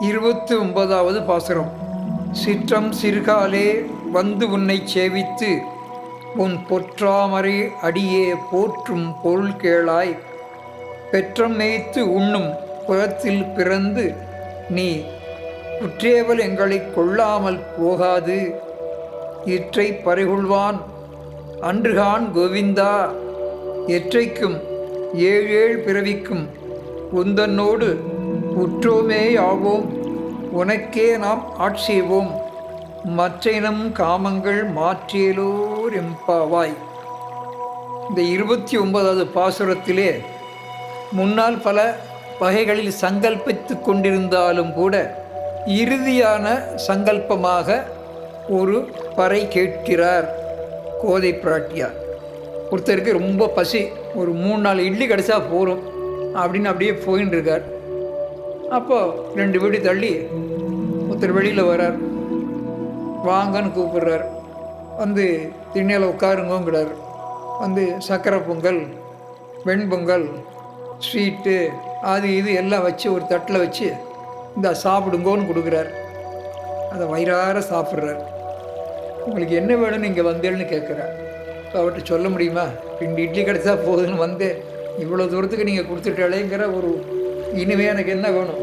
இருபத்தி ஒன்பதாவது பாசுரம். சிற்றம் சிறுகாலே வந்து உன்னை சேவித்து உன் பொற்றாமரை அடியே போற்றும் பொருள் கேளாய். பெற்றம் மேய்த்து உண்ணும் புறத்தில் பிறந்து நீ குற்றேவல் எங்களை கொள்ளாமல் போகாது. இற்றை பறிகொள்வான் அன்றுகான் கோவிந்தா எற்றைக்கும் ஏழேழ் பிறவிக்கும் உந்தன்னோடு உற்றோமே ஆவோம் உனக்கே நாம் ஆட்சேவோம் மற்றினம் காமங்கள் மாற்றியலோர் எம்பாவாய். இந்த இருபத்தி ஒன்பதாவது பாசுரத்திலே முன்னால் பல வகைகளில் சங்கல்பித்து கொண்டிருந்தாலும் கூட இறுதியான சங்கல்பமாக ஒரு பறை கேட்கிறார் கோதை பிராட்டியார் ஒருத்தருக்கு ரொம்ப பசி ஒரு மூணு நாள் இட்லி கிடச்சா போகிறோம் அப்படின்னு அப்படியே போயின்னு இருக்கார். அப்போது ரெண்டு வீடு தள்ளி ஒருத்தர் வெளியில் வரார் வாங்கன்னு கூப்பிடுறார். வந்து திண்ணையில் உட்காருங்கிறார் வந்து சக்கரை பொங்கல் வெண்பொங்கல் ஸ்வீட்டு அது இது எல்லாம் வச்சு ஒரு தட்டில் வச்சு இந்த சாப்பிடுங்கோன்னு கொடுக்குறார். அதை வயிறார சாப்பிட்றார். உங்களுக்கு என்ன வேணும்னு இங்கே வந்தேன்னு கேட்குறார். இப்போ அவர்கிட்ட சொல்ல முடியுமா? ரெண்டு இட்லி கிடச்சா போகுதுன்னு வந்து இவ்வளோ தூரத்துக்கு நீங்கள் கொடுத்துட்டாலேங்கிற ஒரு இனிமே எனக்கு என்ன வேணும்?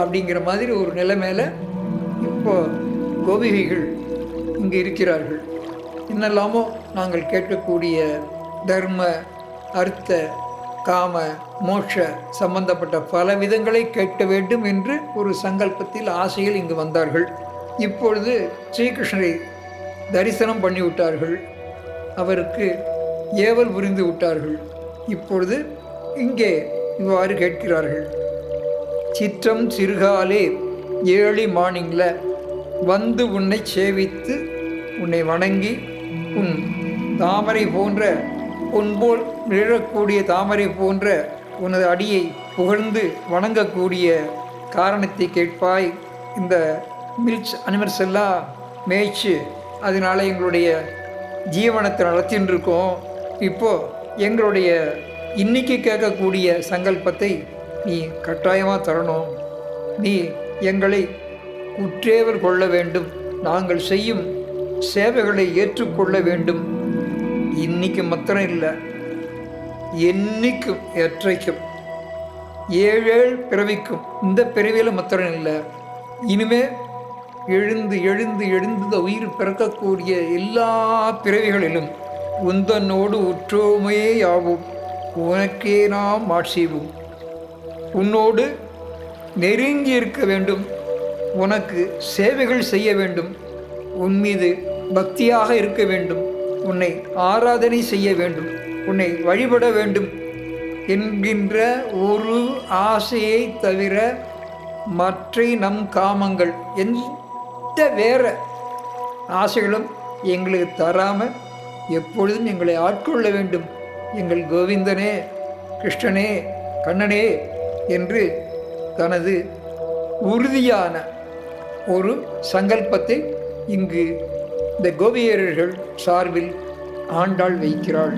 அப்படிங்கிற மாதிரி ஒரு நிலைமையில் இப்போ கோபிகைகள் இங்கே இருக்கிறார்கள். என்னெல்லாமோ நாங்கள் கேட்கக்கூடிய தர்ம அர்த்த காம மோட்ச சம்பந்தப்பட்ட பல விதங்களை கேட்க வேண்டும் என்று ஒரு சங்கல்பத்தில் ஆசையில் இங்கு வந்தார்கள். இப்பொழுது ஸ்ரீகிருஷ்ணரை தரிசனம் பண்ணிவிட்டார்கள். அவருக்கு ஏவல் புரிந்து விட்டார்கள். இப்பொழுது இங்கே இவ்வாறு கேட்கிறார்கள். சிற்றம் சிறுகாலே ஏழி மார்னிங்கில் வந்து உன்னை சேவித்து உன்னை வணங்கி உன் தாமரை போன்ற பொன்போல் விழக்கூடிய தாமரை போன்ற உனது அடியை புகழ்ந்து வணங்கக்கூடிய காரணத்தை கேட்பாய். இந்த மில்ச் அனிமல்ஸ் எல்லாம் மேய்ச்சி அதனால் எங்களுடைய ஜீவனத்தை நடத்தின்னு இருக்கோம் இப்போது எங்களுடைய இன்னைக்கு கேட்கக்கூடிய சங்கல்பத்தை நீ கட்டாயமாக தரணும். நீ எங்களை உற்றேவர் கொள்ள வேண்டும். நாங்கள் செய்யும் சேவைகளை ஏற்றுக்கொள்ள வேண்டும். இன்னைக்கு மாத்திரம் இல்லை. என்னைக்கும் எற்றைக்கும் ஏழேழ் பிறவிக்கும் இந்த பிறவியில் மாத்திரம் இல்லை. இனிமே எழுந்து எழுந்து எழுந்து உயிர் பிறக்கக்கூடிய எல்லா பிறவிகளிலும் உந்தனோடு உற்றோமையே ஆகும் உனக்கே நாம் மாட்சிவோம் உன்னோடு நெருங்கி இருக்க வேண்டும். உனக்கு சேவைகள் செய்ய வேண்டும். உன் மீது பக்தியாக இருக்க வேண்டும். உன்னை ஆராதனை செய்ய வேண்டும். உன்னை வழிபட வேண்டும் என்கின்ற ஒரு ஆசையை தவிர மற்ற நம் காமங்கள் எந்த வேற ஆசைகளும் எங்களுக்கு தராமல் எப்பொழுதும் எங்களை ஆட்கொள்ள வேண்டும். எங்கள் கோவிந்தனே கிருஷ்ணனே கண்ணனே என்று தனது உறுதியான ஒரு சங்கல்பத்தை இங்கு இந்த கோபியர்கள் சார்பில் ஆண்டாள் வைக்கிறாள்.